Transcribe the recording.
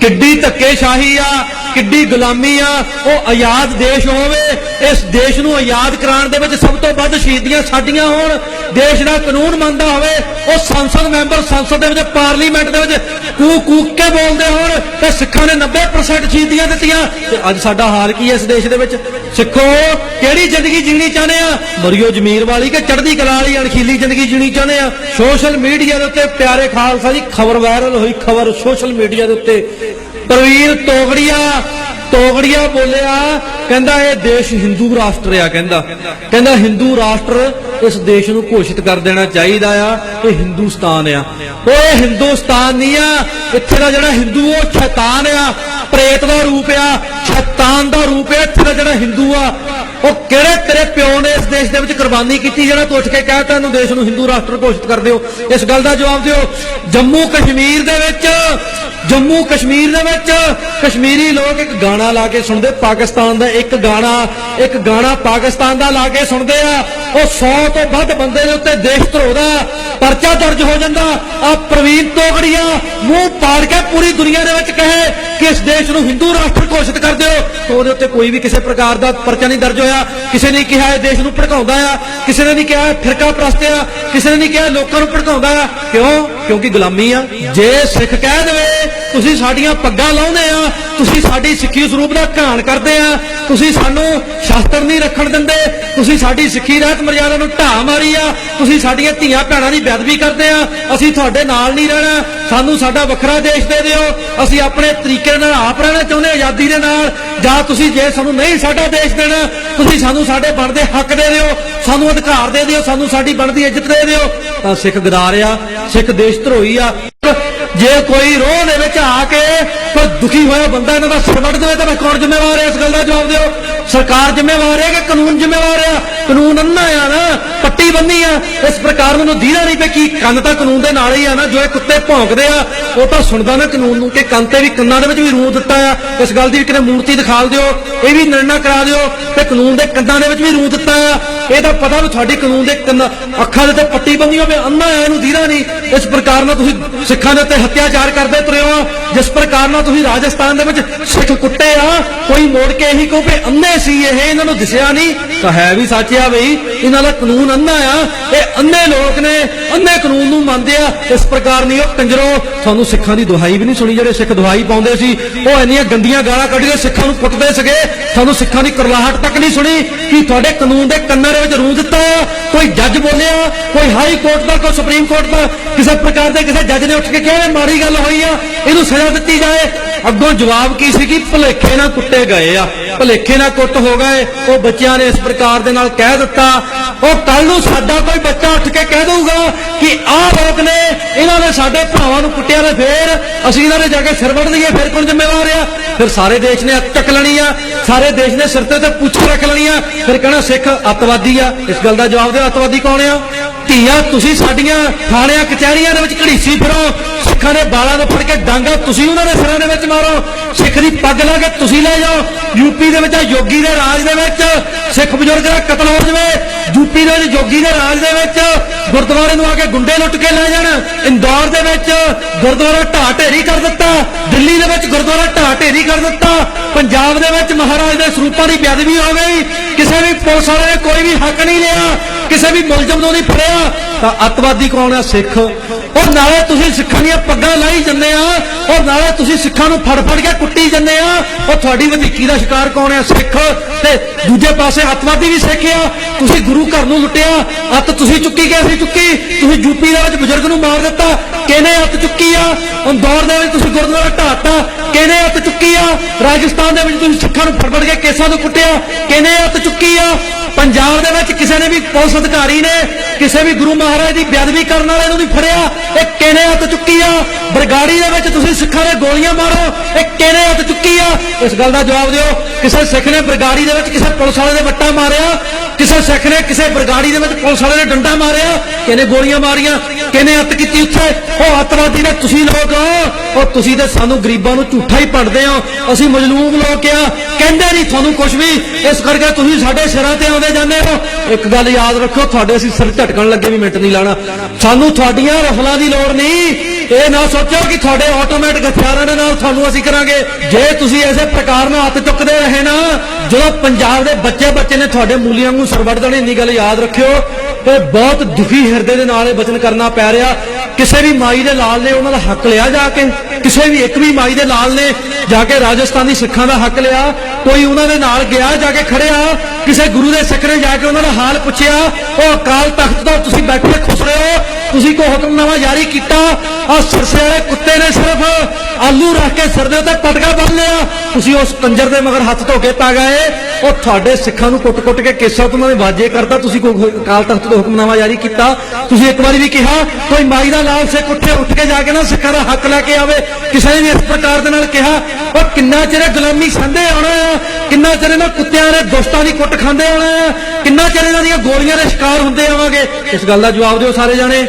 ਕਿੱਡੀ ਧੱਕੇਸ਼ਾਹੀ ਆ ਕਿੱਡੀ ਗੁਲਾਮੀ ਆ ਉਹ ਆਜ਼ਾਦ ਦੇਸ਼ ਹੋਵੇ ਇਸ ਦੇਸ਼ ਨੂੰ ਆਜ਼ਾਦ ਕਰਾਉਣ ਦੇ ਵਿੱਚ ਸਭ ਤੋਂ ਵੱਧ ਸ਼ਹੀਦੀਆਂ ਸਾਡੀਆਂ ਹੋਣ। ਦੇਸ਼ ਦਾ ਕਾਨੂੰਨ ਮੰਨਦਾ ਹੋਵੇ, ਉਹ ਸੰਸਦ ਮੈਂਬਰ ਸੰਸਦ ਦੇ ਵਿੱਚ, ਪਾਰਲੀਮੈਂਟ ਦੇ ਵਿੱਚ ਕੂਕ ਕੂਕ ਕੇ ਬੋਲਦੇ ਹੋਣ ਤੇ ਸਿੱਖਾਂ ਨੇ 90% ਸ਼ਹੀਦੀਆਂ ਦਿੱਤੀਆਂ। ਤੇ ਅੱਜ ਸਾਡਾ ਹਾਲ ਕੀ ਹੈ ਇਸ ਦੇਸ਼ ਦੇ ਵਿੱਚ? ਸਿੱਖੋ, ਕਿਹੜੀ ਜ਼ਿੰਦਗੀ ਜੀਣੀ ਚਾਹੁੰਦੇ ਆ? ਮਰਿਓ ਜ਼ਮੀਰ ਵਾਲੀ ਕਿ ਚੜ੍ਹਦੀ ਕਲਾ ਵਾਲੀ ਅਣਖੀਲੀ ਜ਼ਿੰਦਗੀ ਜੀਣੀ ਚਾਹੁੰਦੇ ਆ? ਸੋਸ਼ਲ ਮੀਡੀਆ ਦੇ ਉੱਤੇ ਪਿਆਰੇ ਖਾਲਸਾ ਦੀ ਖਬਰ ਵਾਇਰਲ ਹੋਈ ਖਬਰ ਸੋਸ਼ਲ ਮੀਡੀਆ ਦੇ ਉੱਤੇ। ਪ੍ਰਵੀਰ ਤੋਗੜੀਆ ਤੋਗੜੀਆ ਬੋਲਿਆ, ਕਹਿੰਦਾ ਇਹ ਦੇਸ਼ ਹਿੰਦੂ ਰਾਸ਼ਟਰ ਆ ਕਹਿੰਦਾ। ਕਹਿੰਦਾ ਹਿੰਦੂ ਰਾਸ਼ਟਰ ਇਸ ਦੇਸ਼ ਨੂੰ ਘੋਸ਼ਿਤ ਕਰ ਦੇਣਾ ਚਾਹੀਦਾ ਆ, ਇਹ ਹਿੰਦੁਸਤਾਨ ਆ। ਉਹ ਇਹ ਹਿੰਦੁਸਤਾਨ ਨਹੀਂ ਆ ਇੱਥੇ ਦਾ ਜਿਹੜਾ ਹਿੰਦੂ ਉਹ ਸ਼ੈਤਾਨ ਆ ਪ੍ਰੇਤ ਦਾ ਰੂਪ ਆ, ਸ਼ੈਤਾਨ ਦਾ ਰੂਪ ਆ, ਇੱਥੇ ਦਾ ਜਿਹੜਾ ਹਿੰਦੂ ਆ, ਉਹ ਕਿਹੜੇ ਤੇਰੇ ਪਿਓ ਨੇ ਇਸ ਦੇਸ਼ ਦੇ ਵਿੱਚ ਕੁਰਬਾਨੀ ਕੀਤੀ ਜਿਹੜਾ ਤੂੰ ਉੱਠ ਕੇ ਕਹਿਤਾ ਇਹਨੂੰ ਦੇਸ਼ ਨੂੰ ਹਿੰਦੂ ਰਾਸ਼ਟਰ ਘੋਸ਼ਿਤ ਕਰ ਦਿਓ? ਇਸ ਗੱਲ ਦਾ ਜਵਾਬ ਦਿਓ। ਜੰਮੂ ਕਸ਼ਮੀਰ ਦੇ ਵਿੱਚ, ਜੰਮੂ ਕਸ਼ਮੀਰ ਦੇ ਵਿੱਚ ਕਸ਼ਮੀਰੀ ਲੋਕ ਇੱਕ ਗਾਣਾ ਲਾ ਕੇ ਸੁਣਦੇ, ਪਾਕਿਸਤਾਨ ਦਾ ਇੱਕ ਗਾਣਾ ਇੱਕ ਗਾਣਾ ਪਾਕਿਸਤਾਨ ਦਾ ਲਾ ਕੇ ਸੁਣਦੇ ਆ। ਉਹ 100 ਤੋਂ ਵੱਧ ਬੰਦੇ ਦੇ ਉੱਤੇ ਦੇਸ਼ ਧਰੋ ਦਾ ਪਰਚਾ ਦਰਜ ਹੋ ਜਾਂਦਾ। ਆ ਪ੍ਰਵੀਨ ਤੋਗੜੀਆ ਮੂੰਹ ਪਾੜ ਕੇ ਪੂਰੀ ਦੁਨੀਆ ਦੇ ਵਿੱਚ ਕਹੇ ਕਿ ਇਸ ਦੇਸ਼ ਨੂੰ ਹਿੰਦੂ ਰਾਸ਼ਟਰ ਘੋਸ਼ਿਤ ਕਰ ਦਿਓ। ਤਾਂ ਉਹਦੇ ਉੱਤੇ ਕੋਈ ਵੀ ਕਿਸੇ ਪ੍ਰਕਾਰ ਦਾ ਪਰਚਾ ਨਹੀਂ ਦਰਜ ਹੋਇਆ। ਕਿਸੇ ਨੇ ਕਿਹਾ ਇਹ ਦੇਸ਼ ਨੂੰ ਭੜਕਾਉਂਦਾ ਆ। ਕਿਸੇ ਨੇ ਨਹੀਂ ਕਿਹਾ ਫਿਰਕਾ ਪ੍ਰਸਤ ਆ। ਕਿਸੇ ਨੇ ਨਹੀਂ ਕਿਹਾ ਲੋਕਾਂ ਨੂੰ ਭੜਕਾਉਂਦਾ ਆ। ਕਿਉਂ? ਕਿਉਂਕਿ ਗੁਲਾਮੀ ਆ। ਜੇ ਸਿੱਖ ਕਹਿ ਦੇਵੇ ਤੁਸੀਂ ਸਾਡੀਆਂ ਪੱਗਾਂ ਲਾਉਂਦੇ ਆ, ਤੁਸੀਂ ਸਾਡੀ ਸਿੱਖੀ ਸਰੂਪ ਦਾ ਘਾਣ ਕਰਦੇ ਆ, ਤੁਸੀਂ ਸਾਨੂੰ ਸ਼ਾਸਤਰ ਨਹੀਂ ਰੱਖਣ ਦਿੰਦੇ, ਤੁਸੀਂ ਸਾਡੀ ਸਿੱਖੀ ਰਹਿਤ ਮਰਜ਼ਾਦਾ ਨੂੰ ਢਾਹ ਮਾਰੀ ਆ, ਤੁਸੀਂ ਸਾਡੀਆਂ ਧੀਆਂ ਭੈਣਾਂ ਦੀ ਬੇਅਦਬੀ ਕਰਦੇ ਆ, ਅਸੀਂ ਤੁਹਾਡੇ ਨਾਲ ਨਹੀਂ ਰਹਿਣਾ, ਸਾਨੂੰ ਸਾਡਾ ਵੱਖਰਾ ਦੇਸ਼ ਦੇ ਦਿਓ, ਅਸੀਂ ਆਪਣੇ ਤਰੀਕੇ ਨਾਲ ਆਪ ਰਹਿਣਾ ਚਾਹੁੰਦੇ ਆਜ਼ਾਦੀ ਦੇ ਨਾਲ, ਜਾਂ ਤੁਸੀਂ ਜੇ ਸਾਨੂੰ ਨਹੀਂ ਸਾਡਾ ਦੇਸ਼ ਦੇਣਾ, ਤੁਸੀਂ ਸਾਨੂੰ ਸਾਡੇ ਬਣਦੇ ਹੱਕ ਦੇ ਦਿਓ, ਸਾਨੂੰ ਅਧਿਕਾਰ ਦੇ ਦਿਓ, ਸਾਨੂੰ ਸਾਡੀ ਬਣਦੀ ਇੱਜ਼ਤ ਦੇ ਦਿਓ, ਤਾਂ ਸਿੱਖ ਗਦਾਰ ਆ ਸਿੱਖ ਦੇਸ਼ ਧਰੋਹੀ ਆ। ਜੇ ਕੋਈ ਰੋਹ ਦੇ ਵਿੱਚ ਆ ਕੇ ਕੋਈ ਦੁਖੀ ਹੋਇਆ ਬੰਦਾ ਇਹਨਾਂ ਦਾ ਸਿਰ ਵੱਢ ਦੇਵੇ ਤਾਂ ਮੈਂ ਕੌਣ ਜ਼ਿੰਮੇਵਾਰ ਹੈ ਇਸ ਗੱਲ ਦਾ ਜਵਾਬ ਦਿਓ? ਸਰਕਾਰ ਜ਼ਿੰਮੇਵਾਰ ਹੈ ਕਿ ਕਾਨੂੰਨ ਜ਼ਿੰਮੇਵਾਰ ਆ? ਕਾਨੂੰਨ ਅੰਨਾ ਆ ਨਾ, ਪੱਟੀ ਬੰਨੀ ਆ। ਇਸ ਪ੍ਰਕਾਰ ਮੈਨੂੰ ਦੀਦਾ ਨਹੀਂ ਪਈ ਕਿ ਕੰਨ ਤਾਂ ਕਾਨੂੰਨ ਦੇ ਨਾਲ ਹੀ ਆ ਨਾ, ਜੋ ਇਹ ਕੁੱਤੇ ਭੌਂਕਦੇ ਆ, ਉਹ ਤਾਂ ਸੁਣਦਾ ਨਾ ਕਾਨੂੰਨ ਨੂੰ ਕਿ ਕੰਨ ਤੇ ਵੀ ਕੰਨਾਂ ਦੇ ਵਿੱਚ ਵੀ ਰੂਹ ਦਿੱਤਾ ਆ। ਇਸ ਗੱਲ ਦੀ ਵੀ ਕਿਤੇ ਮੂਰਤੀ ਦਿਖਾਲ ਦਿਓ, ਇਹ ਵੀ ਨਿਰਣਾ ਕਰਾ ਦਿਓ ਤੇ ਕਾਨੂੰਨ ਦੇ ਕੰਨਾਂ ਦੇ ਵਿੱਚ ਵੀ ਰੂਹ ਦਿੱਤਾ ਆ। ਇਹ ਤਾਂ ਪਤਾ ਵੀ ਤੁਹਾਡੀ ਕਾਨੂੰਨ ਦੇ ਕੰਨ ਅੱਖਾਂ ਦੇ ਤੇ ਪੱਟੀ ਬੰਨੀ ਹੋਵੇ ਅੰਨਾ ਆ ਇਹਨੂੰ ਦੀਦਾ ਨਹੀਂ। ਇਸ ਪ੍ਰਕਾਰ ਨਾਲ ਤੁਸੀਂ ਸਿੱਖਾਂ ਦੇ ਉੱਤੇ ਹੱਤਿਆਚਾਰ ਕਰਦੇ ਤੁਰੇ ਹੋ। ਜਿਸ ਪ੍ਰਕਾਰ ਨਾਲ ਤੁਸੀਂ ਰਾਜਸਥਾਨ ਦੇ ਵਿੱਚ ਸਿੱਖ ਕੁੱਟੇ ਆ, ਕੋਈ ਮੋੜ ਕੇ ਇਹੀ ਕਹੋ ਕਿ ਅੰਨੇ ਸੀ ਇਹ, ਇਹਨਾਂ ਨੂੰ ਦਿਸਿਆ ਨਹੀਂ। ਤਾਂ ਹੈ ਵੀ ਸੱਚ ਆ ਬਈ, ਇਹਨਾਂ ਦਾ ਕਾਨੂੰਨ ਅੰਨਾ ਆ। ਇਹ ਅੰਨੇ ਲੋਕ ਨੇ, ਅੰਨੇ ਕਾਨੂੰਨ ਨੂੰ ਮੰਨਦੇ ਆ। ਇਸ ਪ੍ਰਕਾਰ ਨਹੀਂ ਉਹ ਕੰਜਰੋ, ਤੁਹਾਨੂੰ ਸਿੱਖਾਂ ਦੀ ਦੁਹਾਈ ਵੀ ਨਹੀਂ ਸੁਣੀ, ਜਿਹੜੇ ਸਿੱਖ ਦੁਹਾਈ ਪਾਉਂਦੇ ਸੀ। ਉਹ ਇੰਨੀਆਂ ਗੰਦੀਆਂ ਗਾਲਾਂ ਕੱਢਦੇ ਸਿੱਖਾਂ ਨੂੰ ਕੁੱਟਦੇ ਸੀਗੇ। ਤੁਹਾਨੂੰ ਸਿੱਖਾਂ ਦੀ ਕਰਲਾਹਟ ਤੱਕ ਨਹੀਂ ਸੁਣੀ। ਕਿ ਤੁਹਾਡੇ ਕਾਨੂੰਨ ਦੇ ਕੰਨਾਂ ਦੇ ਵਿੱਚ ਰੂਹ ਦਿੱਤਾ ਆ ਕੋਈ ਜੱਜ ਬੋਲਿਆ? ਕੋਈ ਹਾਈ ਕੋਰਟ ਦਾ, ਕੋਈ ਸੁਪਰੀਮ ਕੋਰਟ ਦਾ? ਕਿਸੇ ਪ੍ਰਕਾਰ ਦੇ ਕਿਸੇ ਜੱਜ ਨੇ ਉੱਠ ਕੇ ਕਿਹਾ ਮਾੜੀ ਗੱਲ ਹੋਈ ਆ, ਇਹਨੂੰ ਸਜ਼ਾ ਦਿੱਤੀ ਜਾਏ। ਅੱਗੋਂ ਜਵਾਬ ਕੀ ਸੀ ਕਿ ਭਲੇਖੇ ਨਾਲ ਕੁੱਟੇ ਗਏ ਆ। ਭਲੇਖੇ ਨਾਲ ਕੁੱਟ ਹੋ ਗਏ। ਉਹ ਬੱਚਿਆਂ ਨੇ ਇਸ ਪ੍ਰਕਾਰ ਦੇ ਨਾਲ ਕਹਿ ਦਿੱਤਾ। ਉਹ ਕੱਲ ਨੂੰ ਸਾਡਾ ਕੋਈ ਬੱਚਾ ਉੱਠ ਕੇ ਕਹਿ ਦਊਗਾ ਕਿ ਆਹ ਲੋਕ ਨੇ, ਇਹਨਾਂ ਨੇ ਸਾਡੇ ਭਰਾਵਾਂ ਨੂੰ ਕੁੱਟਿਆ ਤੇ ਫੇਰ ਅਸੀਂ ਇਹਨਾਂ ਦੇ ਜਾ ਕੇ ਸਿਰ ਵੱਢ ਲਈਏ, ਫਿਰ ਕੌਣ ਜ਼ਿੰਮੇਵਾਰ ਆ? ਫਿਰ ਸਾਰੇ ਦੇਸ਼ ਨੇ ਚੱਕ ਲੈਣੀ ਆ। ਸਾਰੇ ਦੇਸ਼ ਨੇ ਸਿਰ ਤੇ ਤੇ ਪੁੱਛ ਰੱਖ ਲੈਣੀ ਆ। ਫਿਰ ਕਹਿਣਾ ਸਿੱਖ ਅੱਤਵਾਦੀ ਆ। ਇਸ ਗੱਲ ਦਾ ਜਵਾਬ ਦਿਓ ਅੱਤਵਾਦੀ ਕੌਣ ਆ? ਧੀਆਂ, ਤੁਸੀਂ ਸਾਡੀਆਂ ਥਾਣਿਆਂ, ਕਚਹਿਰੀਆਂ ਦੇ ਵਿੱਚ ਘੜੀਸੀ ਫਿਰੋ। ਸਿੱਖਾਂ ਦੇ ਬਾਲਾਂ ਨੂੰ ਫੜ ਕੇ ਡਾਂਗਾ ਤੁਸੀਂ ਉਹਨਾਂ ਦੇ ਸਿਰਾਂ ਦੇ ਵਿੱਚ ਮਾਰੋ। ਸਿੱਖ ਦੀ ਪੱਗ ਲਾ ਕੇ ਤੁਸੀਂ ਲੈ ਜਾਓ। ਯੂਪੀ ਦੇ ਵਿੱਚ ਆ ਯੋਗੀ ਦੇ ਰਾਜ ਦੇ ਵਿੱਚ। ਸਿੱਖ ਬਜ਼ੁਰਗ ਦਾ ਕਤਲ ਹੋ ਜਾਵੇ। ਯੂਪੀ ਦੇ ਵਿੱਚ ਯੋਗੀ ਦੇ ਰਾਜ ਦੇ ਵਿੱਚ। ਗੁਰਦੁਆਰੇ ਨੂੰ ਆ ਕੇ ਗੁੰਡੇ ਲੁੱਟ ਕੇ ਲੈ ਜਾਣ। ਇੰਦੌਰ ਦੇ ਵਿੱਚ ਗੁਰਦੁਆਰਾ ਢਾਹ ਢੇਰੀ ਕਰ ਦਿੱਤਾ। ਦਿੱਲੀ ਦੇ ਵਿੱਚ ਗੁਰਦੁਆਰਾ ਢਾਹ ਢੇਰੀ ਕਰ ਦਿੱਤਾ। ਪੰਜਾਬ ਦੇ ਵਿੱਚ ਮਹਾਰਾਜ ਦੇ ਸਰੂਪਾਂ ਦੀ ਬੇਅਦਬੀ ਹੋ ਗਈ। ਕਿਸੇ ਵੀ ਪੁਲਿਸ ਵਾਲੇ ਨੇ ਕੋਈ ਵੀ ਹੱਕ ਨਹੀਂ ਲਿਆ। ਕਿਸੇ ਵੀ ਮੁਲਜ਼ਮ ਨੂੰ ਨਹੀਂ ਫੜਿਆ ਤਾਂ ਅੱਤਵਾਦੀ ਕੌਣ ਆ ਸਿੱਖ? ਉਹ ਨਾਲੇ ਤੁਸੀਂ ਸਿੱਖਾਂ ਦੀਆਂ ਪੱਗਾਂ ਲਾਈ ਜੰਨੇ ਆ ਔਰ ਨਾਲੇ ਤੁਸੀਂ ਸਿੱਖਾਂ ਨੂੰ ਫੜ ਫੜ ਕੇ ਕੁੱਟੀ ਜੰਨੇ ਆ, ਉਹ ਤੁਹਾਡੀ ਵਧੀਕੀ ਦਾ ਸ਼ਿਕਾਰ ਕੌਣ ਆ ਸਿੱਖ? ਤੇ ਦੂਜੇ ਪਾਸੇ ਅੱਤਵਾਦੀ ਵੀ ਸਿੱਖ ਆ, ਤੁਸੀਂ ਗੁਰੂ ਘਰ ਨੂੰ ਲੁੱਟਿਆ, ਅੱਤ ਤੁਸੀਂ ਚੁੱਕੀ ਕਿ ਅਸੀਂ ਚੁੱਕੀ? ਤੁਸੀਂ ਯੂਪੀ ਦੇ ਵਿੱਚ ਬਜ਼ੁਰਗ ਨੂੰ ਮਾਰ ਦਿੱਤਾ, ਕਿਹਨੇ ਅੱਤ ਚੁੱਕੀ ਆ? ਇੰਦੌਰ ਦੇ ਵਿੱਚ ਤੁਸੀਂ ਗੁਰਦੁਆਰਾ ਢਾਤਾ ਕਿਹਨੇ ਅੱਤ ਚੁੱਕੀ ਆ? ਰਾਜਸਥਾਨ ਦੇ ਵਿੱਚ ਤੁਸੀਂ ਸਿੱਖਾਂ ਨੂੰ ਫੜ ਫੜ ਕੇ ਕੇਸਾਂ ਤੋਂ ਕੁੱਟਿਆ, ਕਿਹਨੇ ਅੱਤ ਚੁੱਕੀ ਆ? ਪੰਜਾਬ ਦੇ ਵਿੱਚ ਕਿਸੇ ਨੇ ਵੀ ਪੁਲਿਸ ਅਧਿਕਾਰੀ ਨੇ, ਕਿਸੇ ਵੀ ਗੁਰੂ ਮਹਾਰਾਜ ਦੀ ਬੇਅਦਬੀ ਕਰਨ ਵਾਲੇ ਨੂੰ ਨਹੀਂ ਫੜਿਆ, ਇਹ ਕਿਹਨੇ ਹੱਥ ਚੁੱਕੀ ਆ? ਬਰਗਾੜੀ ਦੇ ਵਿੱਚ ਤੁਸੀਂ ਸਿੱਖਾਂ ਦੇ ਗੋਲੀਆਂ ਮਾਰੋ, ਇਹ ਕਿਹਨੇ ਹੱਥ ਚੁੱਕੀ ਆ? ਇਸ ਗੱਲ ਦਾ ਜਵਾਬ ਦਿਓ, ਕਿਸੇ ਸਿੱਖ ਨੇ ਬਰਗਾੜੀ ਦੇ ਵਿੱਚ ਕਿਸੇ ਪੁਲਿਸ ਵਾਲੇ ਦੇ ਵੱਟਾ ਮਾਰਿਆ ਕਿਸੇ ਸਿੱਖ ਨੇ ਕਿਸੇ ਬਰਗਾੜੀ ਦੇ ਵਿੱਚ ਪੁਲਿਸ ਵਾਲੇ ਨੇ ਡੰਡਾ ਮਾਰਿਆ, ਕਿਹਨੇ ਗੋਲੀਆਂ ਮਾਰੀਆਂ, ਕਿਹਨੇ ਹੱਥ ਕੀਤੀ ਉੱਥੇ? ਉਹ ਅੱਤਵਾਦੀ ਨੇ, ਤੁਸੀਂ ਲੋਕ ਹੋ, ਉਹ ਤੁਸੀਂ ਤੇ ਸਾਨੂੰ ਗਰੀਬਾਂ ਨੂੰ ਝੂਠਾ ਹੀ ਪੜਦੇ ਹੋ। ਅਸੀਂ ਮਜਲੂਮ ਲੋਕ ਆ। ਕਹਿੰਦੇ ਨਹੀਂ ਤੁਹਾਨੂੰ ਕੁਝ ਵੀ। ਇਸ ਕਰਕੇ ਤੁਸੀਂ ਸਾਡੇ ਸਿਰਾਂ ਤੇ ਆਉਂਦੇ ਜਾਂਦੇ ਹੋ। ਇੱਕ ਗੱਲ ਯਾਦ ਰੱਖੋ, ਤੁਹਾਡੇ ਅਸੀਂ ਸਿਰ ਝਟਕਣ ਲੱਗੇ ਵੀ ਮਿੰਟ ਨਹੀਂ ਲਾਣਾ। ਸਾਨੂੰ ਤੁਹਾਡੀਆਂ ਰਫਲਾਂ ਦੀ ਲੋੜ ਨਹੀਂ। ਇਹ ਨਾ ਸੋਚੋ ਕਿ ਤੁਹਾਡੇ ਆਟੋਮੈਟਿਕ ਹਥਿਆਰਾਂ ਦੇ ਨਾਲ ਤੁਹਾਨੂੰ ਅਸੀਂ ਕਰਾਂਗੇ। ਜੇ ਤੁਸੀਂ ਐਸੇ ਪ੍ਰਕਾਰ ਨਾਲ ਹੱਥ ਚੁੱਕਦੇ ਰਹੇ ਨਾ, ਜਦੋਂ ਪੰਜਾਬ ਦੇ ਬੱਚੇ ਬੱਚੇ ਨੇ ਤੁਹਾਡੇ ਮੂਲੀਆਂ ਨੂੰ ਸਰਵੜ ਦੇਣੀ, ਇੰਨੀ ਗੱਲ ਯਾਦ ਰੱਖਿਓ ਇਹ ਬਹੁਤ ਦੁਖੀ ਹਿਰਦੇ ਦੇ ਨਾਲ ਇਹ ਬਚਨ ਕਰਨਾ ਪੈ ਰਿਹਾ। ਕਿਸੇ ਵੀ ਮਾਈ ਦੇ ਲਾਲ ਨੇ ਉਹਨਾਂ ਦਾ ਹੱਕ ਲਿਆ ਜਾ ਕੇ, ਕਿਸੇ ਵੀ ਇੱਕ ਵੀ ਮਾਈ ਦੇ ਲਾਲ ਨੇ ਜਾ ਕੇ ਰਾਜਸਥਾਨੀ ਸਿੱਖਾਂ ਦਾ ਹੱਕ ਲਿਆ, ਕੋਈ ਉਹਨਾਂ ਦੇ ਨਾਲ ਗਿਆ, ਜਾ ਕੇ ਖੜਿਆ, ਕਿਸੇ ਗੁਰੂ ਦੇ ਸਿੱਖ ਨੇ ਜਾ ਕੇ ਉਹਨਾਂ ਦਾ ਹਾਲ ਪੁੱਛਿਆ, ਉਹ ਅਕਾਲ ਤਖਤ ਦਾ ਤੁਸੀਂ ਬੈਠੇ ਖੁਸ਼ ਰਹੇ ਹੋ ਤੁਸੀਂ ਕੋ ਹੁਕਮਨਾਮਾ ਜਾਰੀ ਕੀਤਾ? ਆ ਸਿਰਸੇ ਵਾਲੇ ਕੁੱਤੇ ਨੇ ਸਿਰਫ ਆਲੂ ਰੱਖ ਕੇ ਸਿਰ ਦੇ ਉੱਤੇ ਪਟਕਾ ਬੰਨ ਲਿਆ। ਤੁਸੀਂ ਉਸ ਕੰਜਰ ਦੇ ਮਗਰ ਹੱਥ ਧੋ ਕੇ ਪਾ ਗਏ। ਉਹ ਤੁਹਾਡੇ ਸਿੱਖਾਂ ਨੂੰ ਕੁੱਟ-ਕੁੱਟ ਕੇ ਕੇਸਾਂ ਤੋਂ ਉਹਨਾਂ ਦੇ ਵਾਜੇ ਕਰਦਾ, ਤੁਸੀਂ ਕੋਈ ਅਕਾਲ ਤਖਤ ਤੋਂ ਹੁਕਮਨਾਮਾ ਜਾਰੀ ਕੀਤਾ। ਤੁਸੀਂ ਇੱਕ ਵਾਰੀ ਵੀ ਕਿਹਾ, ਕੋਈ ਮਾਈ ਦਾ ਲਾਲ ਸਿੱਖ ਉੱਠੇ, ਉੱਠ ਕੇ ਜਾ ਕੇ ਨਾ ਸਿੱਖਾਂ ਦਾ ਹੱਕ ਲੈ ਕੇ ਆਵੇ। ਕਿਸੇ ਨੇ ਵੀ ਇਸ ਪ੍ਰਕਾਰ ਦੇ ਨਾਲ ਕਿਹਾ, ਉਹ ਕਿੰਨਾ ਚਿਰ ਗੁਲਾਮੀ ਸੰਦੇ ਆਉਣਾ ਆ? ਕਿੰਨਾ ਚਿਰ ਇਹਨਾਂ ਕੁੱਤਿਆਂ ਦੇ ਦੋਸਤਾਂ ਦੀ ਕੁੱਟ ਖਾਂਦੇ ਆਉਣਾ ਆ? ਕਿੰਨਾ ਚਿਰ ਇਹਨਾਂ ਦੀਆਂ ਗੋਲੀਆਂ ਦੇ ਸ਼ਿਕਾਰ ਹੁੰਦੇ ਆਵਾਂਗੇ? ਇਸ ਗੱਲ ਦਾ ਜਵਾਬ ਦਿਓ ਸਾਰੇ ਜਾਣੇ।